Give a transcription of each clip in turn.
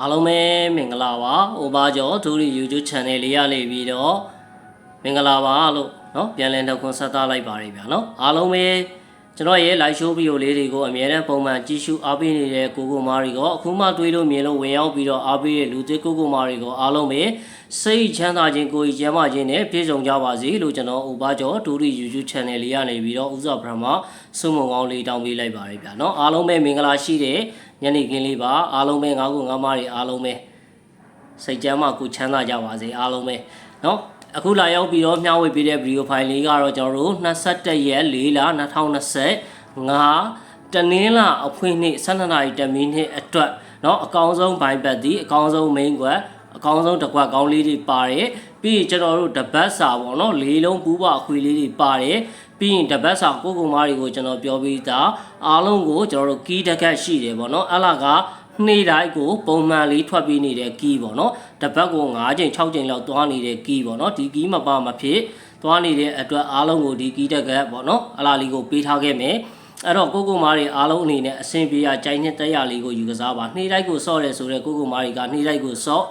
အားလုံးပဲမင်္ဂလာပါ။အိုဘာကျော်ဒူရီ YouTube channel လေးရနေပြီးတော့မင်္ဂလာပါလို့เนาะပြန်လည်နှုတ်ခွန်းဆက်သလိုက်ပါရဗျာเนาะအားလုံးပဲ ကျွန်တော်ရဲ့ live show video လေးတွေကိုအမြဲတမ်းပုံမှန်ကြည့်ရှုအားပေးနေတဲ့ကိုကိုမာရီကိုအခုမှတွေးလို့မြင်လို့ဝင်ရောက်ပြီးတော့အားပေးတဲ့လူသစ်ကိုကိုမာရီကိုအားလုံးပဲစိတ်ချမ်းသာခြင်းကိုယ်ကြီးကျမ်းမာခြင်းနဲ့ပြည့်စုံကြပါစေလို့ကျွန်တော်အိုဘာကျော်ဒူရီ YouTube channel လေးရနေပြီးတော့ဥစ္စာပရမစုံမုံကောင်းလေးတောင်းပေးလိုက်ပါရဗျာเนาะအားလုံးပဲမင်္ဂလာရှိတဲ့ညနေခင်းလေးပါအားလုံးပဲငါးခုငါးမားတွေအားလုံးပဲ စိတ်ကြမ်းမှကိုချမ်းသာကြပါစေအားလုံးပဲเนาะ အခုလာရောက်ပြီးတော့မျှဝေပေးတဲ့ဗီဒီယိုဖိုင်လေးကတော့ကျွန်တော်တို့21ရက်4လ2025တနင်္လာအဖွင့်နေ့12နာရီတမီနှစ်အတွက်เนาะအကောင်းဆုံးဘိုင်ဘက်ဒီအကောင်းဆုံး main ကွက်အကောင်းဆုံးတစ်ကွက်ကောင်းလေးတွေပါတယ်ပြီးရင်ကျွန်တော်တို့တပတ်စာပေါ့နော်လေးလုံးပူးပါအခွေလေးတွေပါတယ်ပြီးရင်တပတ်စာကိုကုမားတွေကိုကျွန်တော်ပြောပြီးသားအားလုံးကိုကျွန်တော်တို့ကီးတကက်ရှိတယ်ပေါ့နော်အဲ့လာက နေ့တိုင်းကိုပုံမှန်လေးထွက်ပြီးနေတဲ့ကီးပေါ့နော် တစ်ပတ်ကို9ချိန်6ချိန်လောက်သွားနေတဲ့ကီးပေါ့နော်ဒီကီးမပါမဖြစ်သွားနေတဲ့အတွက်အားလုံးကိုဒီကီးတက်ကက်ပေါ့နော်အလားလေးကိုပေးထားခဲ့မယ်အဲ့တော့ကိုကိုမားတွေအားလုံးအနေနဲ့အဆင်ပြေရကြိုင်နှစ်တက်ရလေးကိုယူကစားပါနေ့တိုင်းကိုစော့တယ်ဆိုတော့ကိုကိုမားတွေကနေ့တိုင်းကိုစော့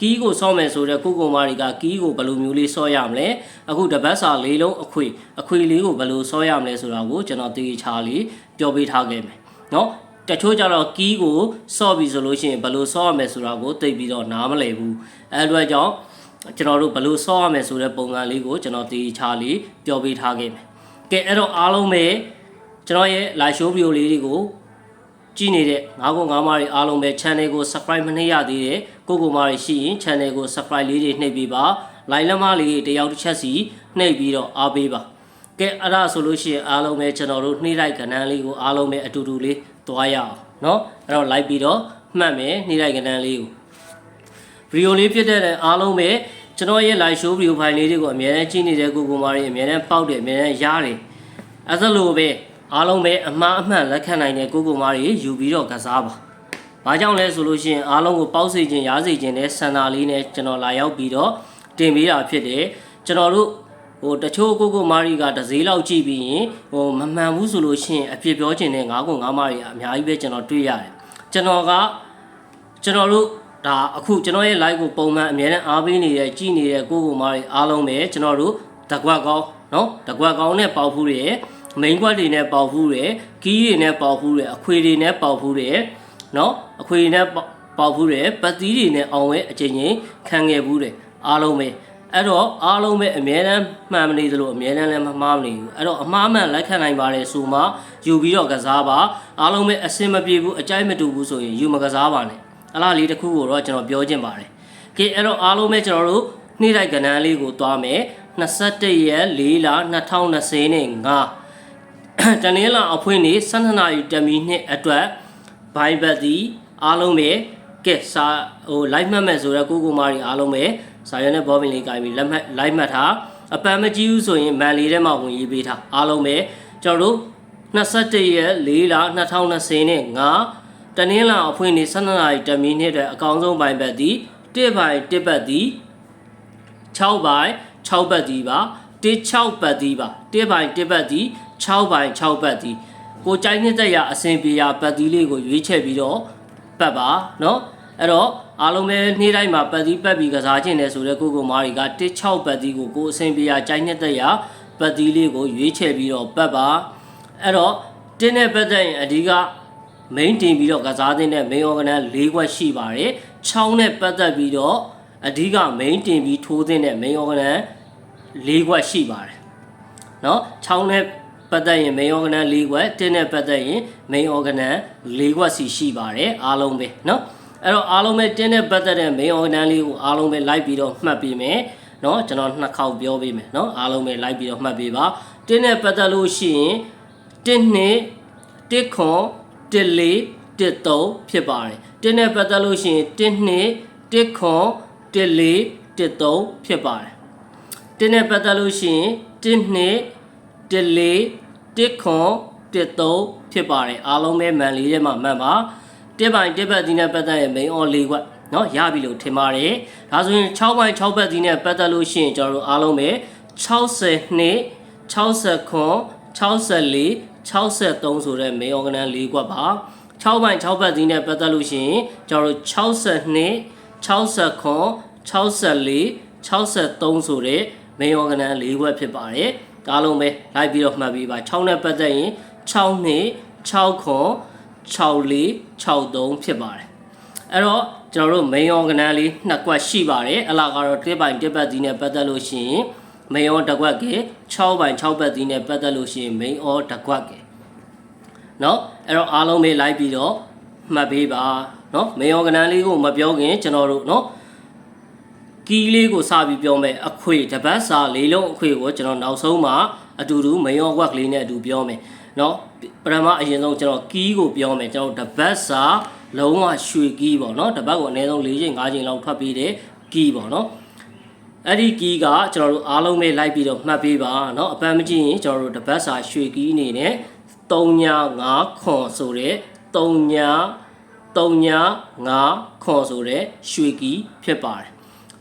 ကီးကိုစော့မယ်ဆိုတော့ကိုကိုမားတွေကကီးကိုဘယ်လိုမျိုးလေးစော့ရမလဲအခုတပတ်စာလေးလုံးအခွေအခွေလေးကိုဘယ်လိုစော့ရမလဲဆိုတာကိုကျွန်တော်တေချာလေးပြောပေးထားခဲ့မယ်နော် တချို့ကြတော့ကီးကိုစော့ပြီဆိုလို့ရှိရင်ဘယ်လိုစော့ရမယ်ဆိုတာကိုသိပြီးတော့နားမလည်ဘူးအဲအတွက်ကြောင့်ကျွန်တော်တို့ဘယ်လိုစော့ရမယ်ဆိုတဲ့ပုံစံလေးကိုကျွန်တော်တေချာလေးပြောပေးထားခဲ့မယ်ကဲအဲ့တော့အားလုံးပဲကျွန်တော်ရဲ့ live show video လေးတွေကိုကြည့်နေတဲ့ငါးခုငါးမားတွေအားလုံးပဲ channel ကို subscribe မနှိပ်ရသေးတဲ့ကိုကိုမားတွေရှိရင် channel ကို subscribe လေးတွေနှိပ်ပေးပါ like လက်မလေးတွေတယောက်တစ်ချက်စီနှိပ်ပြီးတော့အားပေးပါကဲအဲ့ဒါဆိုလို့ရှိရင်အားလုံးပဲကျွန်တော်တို့နှိမ့်လိုက်ကဏ္ဍလေးကိုအားလုံးပဲအတူတူလေး သွားရအောင်เนาะအဲ့တော့ like ပြီးတော့မှတ်မယ်နှိမ့်လိုက်ကဏ္ဍလေးကိုဗီဒီယိုလေးဖြစ်တဲ့အားလုံးပဲကျွန်တော်ရဲ့ live show video file လေးတွေကိုအများနဲ့ကြည့်နေတဲ့ကိုကိုမာတွေအများနဲ့ပေါက်တယ်အများနဲ့ရားတယ်အဲ့ဒါလိုပဲအားလုံးပဲအမှားအမှန်လက်ခံနိုင်တဲ့ကိုကိုမာတွေယူပြီးတော့ကစားပါဘာကြောင့်လဲဆိုလို့ရှိရင်အားလုံးကိုပေါက်စေခြင်းရားစေခြင်းနဲ့စန္ဒာလေးနဲ့ကျွန်တော်လာရောက်ပြီးတော့တင်ပေးတာဖြစ်တယ်ကျွန်တော်တို့ ဟိုတချို့ကိုကိုမာရီကတစည်းလောက်ကြည့်ပြီးရင်ဟိုမမှန်ဘူးဆိုလို့ရှိရင်အဖြစ်ပြောချင်တဲ့ငါးကိုငါးမာရီအများကြီးပဲကျွန်တော်တွေ့ရတယ်ကျွန်တော်ကကျွန်တော်တို့ဒါအခုကျွန်တော်ရဲ့ live ကိုပုံမှန်အများနဲ့အားပေးနေတဲ့ကြည်နေတဲ့ကိုကိုမာရီအားလုံးပဲကျွန်တော်တို့တကွက်ကောင်းနော်တကွက်ကောင်းနဲ့ပေါက်ဖူးရဲ့မိန်ကွက်တွေနဲ့ပေါက်ဖူးရဲ့ကီးတွေနဲ့ပေါက်ဖူးရဲ့အခွေတွေနဲ့ပေါက်ဖူးရဲ့နော်အခွေတွေနဲ့ပေါက်ဖူးရဲ့ပတ်သီးတွေနဲ့အောင်ဝဲအချိန်ချင်းခံခဲ့ဘူးတယ်အားလုံးပဲ အဲ့တော့အားလုံးပဲအမြဲတမ်းမှန်မနေသလိုအမြဲတမ်းလည်းမမှားမနေဘူးအဲ့တော့အမှားမှန်လက်ခံနိုင်ပါတယ်ဆိုမှယူပြီးတော့ကစားပါအားလုံးပဲအစင်မပြေဘူးအကြိုက်မတူဘူးဆိုရင်ယူမကစားပါနဲ့အလားလေးတစ်ခုကိုတော့ကျွန်တော်ပြောချင်ပါတယ်ကဲအဲ့တော့အားလုံးပဲကျွန်တော်တို့နေ့တိုက်ကဏ္ဍလေးကိုသွားမယ်21ရက်4လ2020နဲ့5တနင်္လာအဖွင့်နေ့12နာရီတမီနှစ်အတွက်ဘိုင်ဘတ်ဒီအားလုံးပဲကဲစာဟို live မှတ်မဲ့ဆိုတော့ကိုကိုမာရီအားလုံးပဲ စာရွက်နဲ့ဘောပင်လေးကိုင်ပြီးလက်မှတ် live မှတ်ထားအပန်မကြည့်ဘူးဆိုရင်မန်လေးထဲမှာဝင်ရေးပေးထားအားလုံးပဲကျွန်တော်တို့21ရက်4လ2020နဲ့5တနင်္လာအဖွင့်နေ့12နာရီတမီနှစ်အတွက်အကောင်းဆုံးဘိုင်ဘတ်ဒီ1ဘိုင်1ဘတ်ဒီ6ဘိုင်6ဘတ်ဒီပါ16ဘတ်ဒီပါ1ဘိုင်1ဘတ်ဒီ6ဘိုင်6ဘတ်ဒီကိုကြိုင်းနှစ်သက်ရအစင်ပြေရဘတ်ဒီလေးကိုရွေးချယ်ပြီးတော့ပတ်ပါเนาะအဲ့တော့ အားလုံးပဲနေ့တိုင်းမှာပတ်သီးပတ်ပြီးကစားခြင်းနဲ့ဆိုတဲ့ကိုကိုမာရီက16ပတ်သီးကိုကိုအဆင်ပြေရကြိုင်းနှစ်သက်ရပတ်သီးလေးကိုရွေးချယ်ပြီးတော့ပတ်ပါအဲ့တော့တင်းနဲ့ပတ်သက်ရင်အဓိက main တင်ပြီးတော့ကစားတဲ့ main organ ၄ခွက်ရှိပါတယ်6နဲ့ပတ်သက်ပြီးတော့အဓိက main တင်ပြီးထိုးတဲ့ main organ ၄ခွက်ရှိပါတယ်เนาะ6နဲ့ပတ်သက်ရင် main organ ၄ခွက်တင်းနဲ့ပတ်သက်ရင် main organ ၄ခွက်စီရှိပါတယ်အားလုံးပဲเนาะ အဲ့တော့အားလုံးပဲတင်းနဲ့ပတ်သက်တဲ့ main organ လေးကိုအားလုံးပဲလိုက်ပြီးတော့မှတ်ပေးမယ်เนาะကျွန်တော်နှစ်ခေါက်ပြောပေးမယ်เนาะအားလုံးပဲလိုက်ပြီးတော့မှတ်ပေးပါတင်းနဲ့ပတ်သက်လို့ရှိရင်တင်းနှစ်တစ်ခွန်တစ်လေးတစ်သုံးဖြစ်ပါတယ်တင်းနဲ့ပတ်သက်လို့ရှိရင်တင်းနှစ်တစ်ခွန်တစ်လေးတစ်သုံးဖြစ်ပါတယ်တင်းနဲ့ပတ်သက်လို့ရှိရင်တင်းနှစ်တစ်လေးတစ်ခွန်တစ်သုံးဖြစ်ပါတယ်အားလုံးပဲမန်လေးထဲမှာမှန်ပါ တစ်ပိုင်တစ်ပတ်စီနဲ့ပတ်သက်ရင် main on ၄ခွက်နော်ရပြီလို့ထင်ပါတယ်ဒါဆိုရင်6ပိုင်6ပတ်စီနဲ့ပတ်သက်လို့ရှိရင်ကျွန်တော်တို့အားလုံးပဲ60နှစ်69 64 63ဆိုတဲ့ main organ ၄ခွက်ပါ6ပိုင်6ပတ်စီနဲ့ပတ်သက်လို့ရှိရင်ကျွန်တော်တို့62 69 64 63ဆိုတဲ့မေယောကနန်၄ဘွက်ဖြစ်ပါတယ်။ဒါလုံးပဲလိုက်ပြီးတော့မှတ်ပြီးပါ6နဲ့ပတ်သက်ရင်6နှစ်6ခွန် 64 63ဖြစ်ပါတယ်အဲ့တော့ကျွန်တော်တို့ main organ လေးနှစ်ကွက်ရှိပါတယ်အလားကတော့တစ်ပိုင်တစ်ပတ်သီးနဲ့ပတ်သက်လို့ရှိရင် main or တစ်ကွက်က6ပိုင်6ပတ်သီးနဲ့ပတ်သက်လို့ရှိရင် main or တစ်ကွက်ကเนาะအဲ့တော့အားလုံးပဲလိုက်ပြီးတော့မှတ်ပေးပါเนาะ main organ လေးကိုမပြောခင်ကျွန်တော်တို့เนาะကီးလေးကိုစပြီးပြောမယ်အခွေတပတ်စာလေးလုံးအခွေကိုကျွန်တော်နောက်ဆုံးမှာအတူတူ main or work လေးနဲ့အတူပြောမယ်เนาะ ပထမအရင်ဆုံးကျွန်တော်ကီးကိုပြောမယ်ကျွန်တော်တပတ်စာလုံးဝရွှေကီးပေါ့เนาะတပတ်ကိုအနည်းဆုံး၄ချိန်၅ချိန်လောက်ထွက်ပြီးတဲ့ကီးပေါ့เนาะ အဲ့ဒီကီးကကျွန်တော်တို့အားလုံးပဲလိုက်ပြီးတော့မှတ်ပေးပါเนาะအပန်းမကြည့်ရင်ကျွန်တော်တို့တပတ်စာရွှေကီးအနေနဲ့3ည5ခွန်ဆိုတဲ့3ည3ည5ခွန်ဆိုတဲ့ရွှေကီးဖြစ်ပါတယ်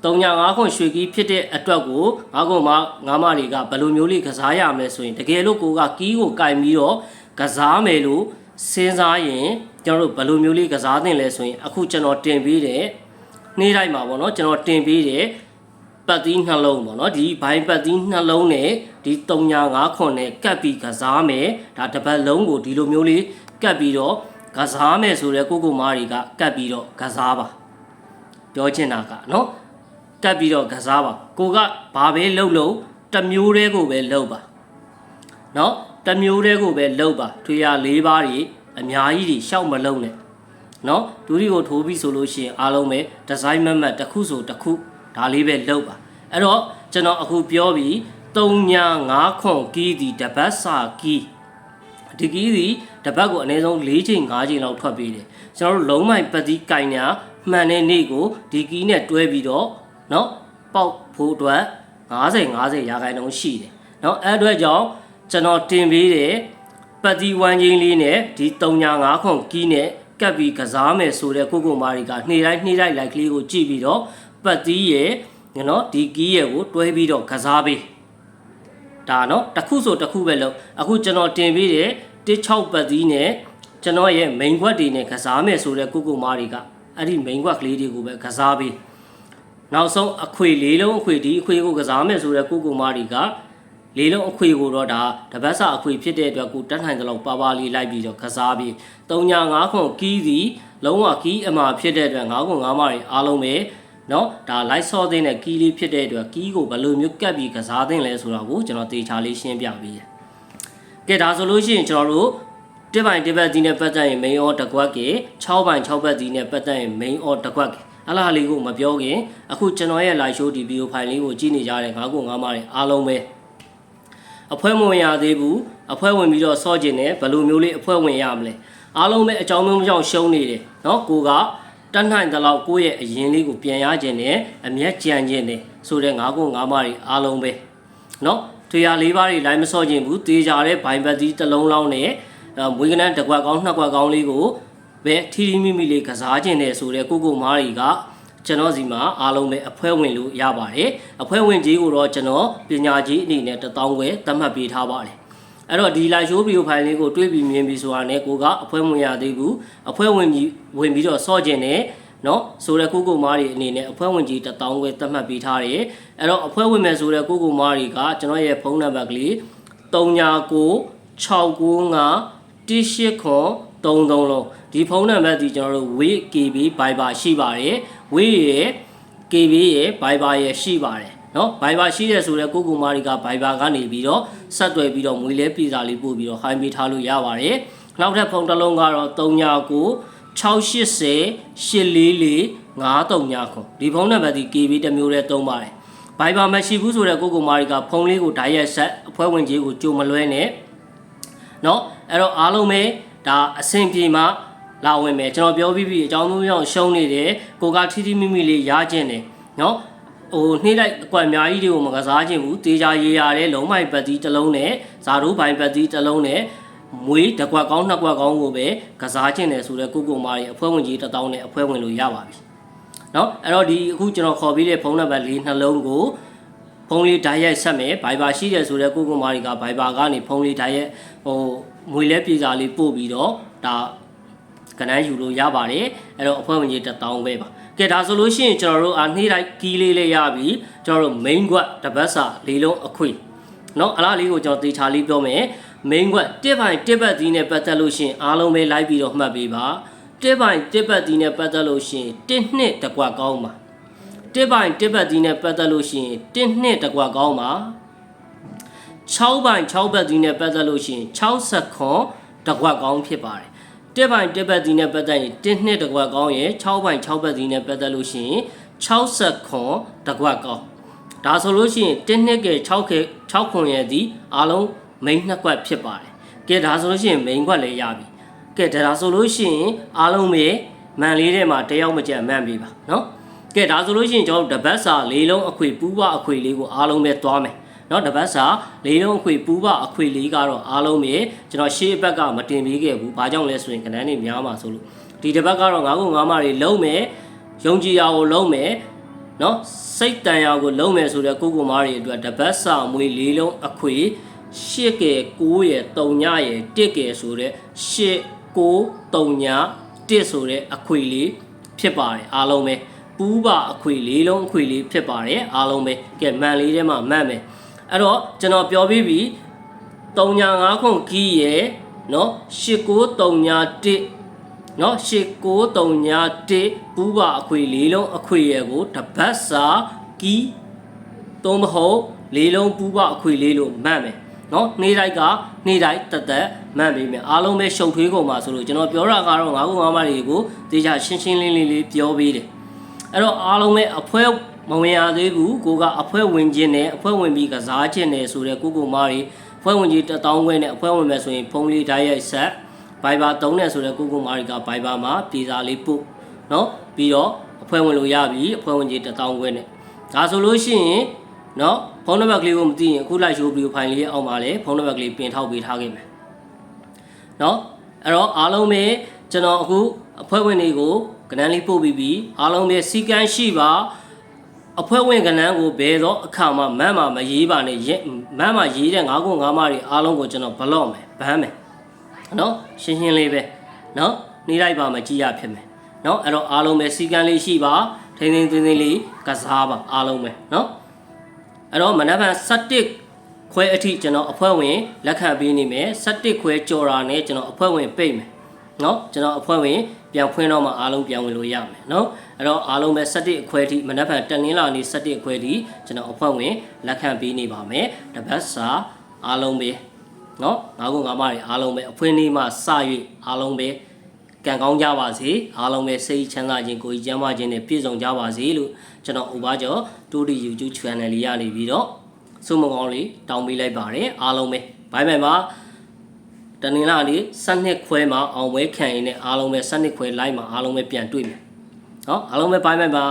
3ည5ခွန်ရွှေကီးဖြစ်တဲ့အတွက်ကိုငါးခွန်မငါးမတွေကဘယ်လိုမျိုးလေးကစားရမလဲဆိုရင်တကယ်လို့ကိုကကီးကိုကင်ပြီးတော့ ကစားမယ်လို့စဉ်းစားရင်ကျွန်တော်တို့ဘယ်လိုမျိုးလေးကစားသင့်လဲဆိုရင်အခုကျွန်တော်တင်ပေးတဲ့နေ့တိုင်းမှာပေါ့နော်ကျွန်တော်တင်ပေးတဲ့ပတ်သီးနှလုံးပေါ့နော်ဒီဘိုင်းပတ်သီးနှလုံးနဲ့ဒီ305ခွန်နဲ့ကပ်ပြီးကစားမယ်ဒါတစ်ပတ်လုံးကိုဒီလိုမျိုးလေးကပ်ပြီးတော့ကစားမယ်ဆိုတဲ့ကိုကိုမားတွေကကပ်ပြီးတော့ကစားပါပြောချင်တာကနော်ကပ်ပြီးတော့ကစားပါကိုကဘာပဲလှုပ်လှုပ်တစ်မျိုးတည်းကိုပဲလှုပ်ပါနော် တစ်မျိုးတည်းကိုပဲလှုပ်ပါထွေရ၄ပါးတွေအများကြီးတွေရှောက်မလုံးနဲ့နော်ဒူရီကိုထိုးပြီးဆိုလို့ရှိရင်အားလုံးပဲဒီဇိုင်းမတ်မတ်တစ်ခုဆိုတစ်ခုဒါလေးပဲလှုပ်ပါအဲ့တော့ကျွန်တော်အခုပြောပြီး3ည5ခွန်ကီးဒီတပတ်စာကီးဒီကီးဒီတပတ်ကိုအနည်းဆုံး4ချိန်5ချိန်လောက်ထွက်ပေးတယ်ကျွန်တော်တို့လုံးမိုင်ပတ်တိကင်ညာမှန်တဲ့နေ့ကိုဒီကီးနဲ့တွဲပြီးတော့เนาะပေါက်ဖို့အတွက်50 50ရာခိုင်နှုန်းရှိတယ်เนาะအဲ့အတွက်ကြောင့် ကျွန်တော်တင်ပေးတယ်ပတ်တိဝမ်းချင်းလေးနဲ့ဒီ3ည5ခွန်ကီးနဲ့ကပ်ပြီးကစားမယ်ဆိုတဲ့ကိုကိုမာရီကနှေတိုင်းနှေတိုင်းလိုက်ကလေးကိုကြည့်ပြီးတော့ပတ်တိရဲ့နော်ဒီကီးရဲ့ကိုတွဲပြီးတော့ကစားပေးဒါနော်တစ်ခုဆိုတစ်ခုပဲလို့အခုကျွန်တော်တင်ပေးတဲ့16ပတ်သီးနဲ့ကျွန်တော်ရဲ့ main ခွက်တွေနဲ့ကစားမယ်ဆိုတဲ့ကိုကိုမားတွေကအဲ့ဒီ main ခွက်ကလေးတွေကိုပဲကစားပေးနောက်ဆုံးအခွေလေးလုံးအခွေဒီအခွေကိုကစားမယ်ဆိုတဲ့ကိုကိုမားတွေက လေးလုံးအခွေကိုတော့ဒါတပတ်စာအခွေဖြစ်တဲ့အတွက်ကိုတက်နိုင်တဲ့လောက်ပါပါလေးလိုက်ပြီးတော့ကစားပြီး3ည5ခွန်ကီးစီလုံးဝကီးအမှာဖြစ်တဲ့အတွက်9ခွန်9မားတွေအားလုံးပဲနော်ဒါလိုက်ဆော့တဲ့နဲ့ကီးလေးဖြစ်တဲ့အတွက်ကီးကိုဘယ်လိုမျိုးကပ်ပြီးကစားသင့်လဲဆိုတာကိုကျွန်တော်တေချာလေးရှင်းပြပေးတယ်။ကဲဒါဆိုလို့ရှိရင်ကျွန်တော်တို့တစ်ပိုင်တစ်ပတ်ဒီနဲ့ပတ်သက်ရင် main or တစ်ကွက်က6ပိုင်6ပတ်ဒီနဲ့ပတ်သက်ရင် main or တစ်ကွက်အလားလေးကိုမပြောခင်အခုကျွန်တော်ရဲ့ live show ဒီ video file လေးကိုကြည့်နေကြတဲ့ငါးခုငါးမတွေအားလုံးပဲ အဖွဲဝင်ရသေးဘူးအဖွဲဝင်ပြီးတော့စော့ကျင်တယ်ဘယ်လိုမျိုးလေးအဖွဲဝင်ရမလဲအားလုံးပဲအကြောင်းမျိုးကြောင့်ရှုံးနေတယ်เนาะကိုကတတ်နိုင်တဲ့လောက်ကိုယ့်ရဲ့အရင်လေးကိုပြန်ရခြင်းနဲ့အမျက်ကြံခြင်းနဲ့ဆိုတဲ့ငါးခုငါးမတွေအားလုံးပဲเนาะထွေရလေးပါးတွေလိုင်းမစော့ခြင်းဘူးတေးကြတဲ့ဘိုင်ဘတ်ဒီတစ်လုံးလောင်းနဲ့မွေးကနန်းတစ်ကွက်ကောင်းနှစ်ကွက်ကောင်းလေးကိုပဲထီထီမိမိလေးကစားခြင်းနဲ့ဆိုတဲ့ကိုကိုမားတွေက ကျွန်တော်စီမှာအားလုံးပဲအဖွဲ့ဝင်လို့ရပါတယ်အဖွဲ့ဝင်ကြီးကိုတော့ကျွန်တော်ပညာကြီးအနေနဲ့တပေါင်းွယ်သတ်မှတ်ပေးထားပါတယ်အဲ့တော့ဒီ live show video file လေးကိုတွေးပြီးမြင်ပြီးဆိုတာနဲ့ကိုကအဖွဲ့ဝင်ရသေးဘူးအဖွဲ့ဝင်ကြီးဝင်ပြီးတော့ဆော့ကျင်တယ်နော်ဆိုတဲ့ကုကုမားတွေအနေနဲ့အဖွဲ့ဝင်ကြီးတပေါင်းွယ်သတ်မှတ်ပေးထားတယ်အဲ့တော့အဖွဲ့ဝင်မယ်ဆိုတဲ့ကုကုမားတွေကကျွန်တော်ရဲ့ဖုန်းနံပါတ်ကလေး399695 189 သုံးသုံးလုံးဒီဖုန်းနံပါတ်ဒီကျွန်တော်တို့ wave kb viber ရှိပါတယ် wave ရဲ့ kb ရဲ့ viber ရဲ့ရှိပါတယ်နော် Viber ရှိတယ်ဆိုတော့ကိုကိုမာရီက Viber ကနေပြီးတော့ဆက်သွယ်ပြီးတော့ငွေလဲပြည်စာလေးပို့ပြီးတော့ဟိုင်းပေးထားလို့ရပါတယ်နောက်ထပ်ဖုန်းတစ်လုံးကတော့3996 680 844 939ဒီဖုန်းနံပါတ်ဒီ KB တမျိုးတည်းသုံးပါတယ် Viber မရှိဘူးဆိုတော့ကိုကိုမာရီကဖုန်းလေးကိုဓာတ်ရိုက်ဆက်အဖွဲ့ဝင်ကြီးကိုကြိုမလွဲနဲ့နော်အဲ့တော့အားလုံးပဲ ဒါအဆင်ပြေမှာလာဝင်မယ်ကျွန်တော်ပြောပြီးပြီအကြောင်းမျိုးကြောင့်ရှုံးနေတယ်ကိုကထီထီမိမိလေးရားကျင်တယ်နော်ဟိုနှိမ့်လိုက်အကွက်အများကြီးတွေကိုမကစားခြင်းဘူးတေချာရေရတဲ့လုံးမိုက်ပတ်သီးတစ်လုံးနဲ့ဇာရိုးပိုင်ပတ်သီးတစ်လုံးနဲ့မွေးတစ်ကွက်ကောင်းနှစ်ကွက်ကောင်းကိုပဲကစားခြင်းတယ်ဆိုတော့ကိုကိုမာရီအဖွဲ့ဝင်ကြီး1000နဲ့အဖွဲ့ဝင်လို့ရပါပြီနော်အဲ့တော့ဒီအခုကျွန်တော်ခေါ်ပြီးတဲ့ဖုန်းနံပါတ်လေးနှလုံးကို09 ဖုန်းလေးဓာတ်ရိုက်ဆက်မယ်ဘိုင်ဘာရှိတယ်ဆိုတော့ကိုကိုမာရီကဘိုင်ဘာကနေဖုန်းလေးဓာတ်ရိုက်ဟိုငွေလဲပြေစာလေးပို့ပြီးတော့ဒါ ကနန်းယူလို့ရပါတယ်အဲ့တော့အဖွဲ့ဝင်ကြီးတစ်တောင်းပဲပါကဲဒါဆိုလို့ရှိရင်ကျွန်တော်တို့အာနှေးတိုက်ကီးလေးလေးရပြီကျွန်တော်တို့ main ကွက်တစ်ပတ်စာလေးလုံးအခွေเนาะအလားလေးကိုကျွန်တော်တေချာလေးပြောမယ် main ကွက်တစ်ပိုင်းတစ်ပတ်ဒီနဲ့ပတ်သက်လို့ရှိရင်အားလုံးပဲလိုက်ပြီးတော့မှတ်ပေးပါတစ်ပိုင်းတစ်ပတ်ဒီနဲ့ပတ်သက်လို့ရှိရင်တစ်နှစ်တစ်ကွက်ကောင်းပါ တစ်ပိုင်းတစ်ပတ်ဒီနဲ့ပတ်သက်လို့ရှိရင်တစ်နှစ်တစ်ကွက်ကောင်းပါ6ပိုင်း6ပတ်ဒီနဲ့ပတ်သက်လို့ရှိရင်60ခွန်တစ်ကွက်ကောင်းဖြစ်ပါတယ်တစ်ပိုင်းတစ်ပတ်ဒီနဲ့ပတ်သက်ရင်တစ်နှစ်တစ်ကွက်ကောင်းရဲ့6ပိုင်း6ပတ်ဒီနဲ့ပတ်သက်လို့ရှိရင်60ခွန်တစ်ကွက်ကောင်းဒါဆိုလို့ရှိရင်တစ်နှစ်က6ခေ6ခွန်ရဲ့ဒီအားလုံး main နှစ်ကွက်ဖြစ်ပါတယ်ကဲဒါဆိုလို့ရှိရင် main ကွက်လည်းရပြီကဲဒါဆိုလို့ရှိရင်အားလုံးပဲမန်လေးထဲမှာတယောက်မကြံမှန်ပြီပါเนาะ ကဲဒါဆိုလို့ရှိရင်ကျွန်တော်တို့တပတ်စာလေးလုံးအခွေပူးပအခွေလေးကိုအားလုံးပဲသွားမယ်เนาะတပတ်စာလေးလုံးအခွေပူးပအခွေလေးကတော့အားလုံးပဲကျွန်တော်ရှေ့ဘက်ကမတင်ပေးခဲ့ဘူးဘာကြောင့်လဲဆိုရင်ကဏ္ဍနေများမှာဆိုလို့ဒီတပတ်ကတော့ငါးခုငါးမတွေလုံးမယ်ယုံကြည်ရကိုလုံးမယ်နော်စိတ်တန်ရာကိုလုံးမယ်ဆိုတဲ့ကိုကိုမားတွေအတွက်တပတ်စာမွေလေးလုံးအခွေရှစ်ကဲ9ရယ်3ညရယ်1ကဲဆိုတဲ့ရှစ်9 3ည1ဆိုတဲ့အခွေလေးဖြစ်ပါတယ်အားလုံးပဲ ပူးပါအခွေလေးလုံးအခွေလေးဖြစ်ပါတယ်အားလုံးပဲကဲမန်လေးထဲမှာမှတ်မယ်အဲ့တော့ကျွန်တော်ပြောပြီးပြီ3ည5ခွန်ကီးရယ်နော်8 9 3ည1နော်ရှစ်ကိုတုံညာ1ပူးပါအခွေလေးလုံးအခွေရယ်ကိုတပတ်စာကီးသုံးမဟုတ်လေးလုံးပူးပါအခွေလေးလို့မှတ်မယ်နော်နေ့တိုက်ကနေ့တိုင်းတသက်မှတ်ပေးမယ်အားလုံးပဲရှုပ်ထွေးကုန်ပါဆိုလို့ကျွန်တော်ပြောတာကတော့ငါးခုငါးမတွေကိုတေချာရှင်းရှင်းလင်းလင်းလေးပြောပေးတယ် အဲ့တော့အားလုံးပဲအဖွဲမဝင်ရသေးဘူးကိုကအဖွဲဝင်ခြင်းနဲ့အဖွဲဝင်ပြီးကစားခြင်းနဲ့ဆိုတဲ့ကိုကိုမားတွေအဖွဲဝင်ကြီးတထောင်ခွဲနဲ့အဖွဲဝင်မယ်ဆိုရင်ဖုန်းလေးဓာတ်ရိုက်ဆက် Viber သုံးနဲ့ဆိုတဲ့ကိုကိုမားတွေက Viber မှာပြည်စာလေးပို့နော်ပြီးတော့အဖွဲဝင်လို့ရပြီအဖွဲဝင်ကြီးတထောင်ခွဲနဲ့ဒါဆိုလို့ရှိရင်နော်ဖုန်းနံပါတ်ကလေးကိုမသိရင်အခုလိုက်ရှိုးဗီဒီယိုဖိုင်လေးရဲ့အောက်မှာလည်းဖုန်းနံပါတ်ကလေးပင်ထောက်ပေးထားခဲ့မယ်နော်အဲ့တော့အားလုံးပဲကျွန်တော်အခုအဖွဲ့ဝင်တွေကို ကဏ္ဍလေးပို့ပြီးပြီအားလုံးပဲစီကန်းရှိပါအဖွဲ့ဝင်ကဏ္ဍကိုဘယ်တော့အခါမှမမ်းမှာမရေးပါနဲ့မမ်းမှာရေးတဲ့9ခု9မတွေအားလုံးကိုကျွန်တော်ဘလော့မယ်ဗန်းမယ်နော်ရှင်းရှင်းလေးပဲနော်နေလိုက်ပါမကြည့်ရဖြစ်မယ်နော်အဲ့တော့အားလုံးပဲစီကံလေးရှိပါထိန်းထိန်းသိမ်းသိမ်းလေးကစားပါအားလုံးပဲနော်အဲ့တော့မနက်ဖြန်7ခွဲအထိကျွန်တော်အဖွဲ့ဝင်လက်ခံပေးနေမယ်7ခွဲကြော်တာနဲ့ကျွန်တော်အဖွဲ့ဝင်ပိတ်မယ်နော်ကျွန်တော်အဖွဲ့ဝင် ပြန်ဖွင့်တော့မှအားလုံးပြန်ဝင်လို့ရမယ်နော်အဲ့တော့အားလုံးပဲ7အခွဲအထိမနက်ဖြန်တနင်္လာနေ့7အခွဲအထိကျွန်တော်အဖွဲ့ဝင်လက်ခံပေးနေပါမယ်တပတ်စာအားလုံးပဲနော်ငါးခုငါးမတွေအားလုံးပဲအဖွင့်နေ့မှစ၍အားလုံးပဲကံကောင်းကြပါစေအားလုံးပဲစိတ်ချမ်းသာခြင်းကိုယ်ကြီးကျန်းမာခြင်းနဲ့ပြည့်စုံကြပါစေလို့ကျွန်တော်ဥပါကျော်တူဒီ YouTube channel လေးရနေပြီးတော့စုမကောင်းလေးတောင်းပေးလိုက်ပါတယ်အားလုံးပဲဘိုင်ဘိုင်မှာ တနင်္လာနေ့12ခွဲမှာအောင်ပွဲခံရင်းနဲ့အားလုံးပဲ12ခွဲ live မှာအားလုံးပဲပြန်တွေ့မယ်နော်အားလုံးပဲဘိုင်ဘိုင်ပါ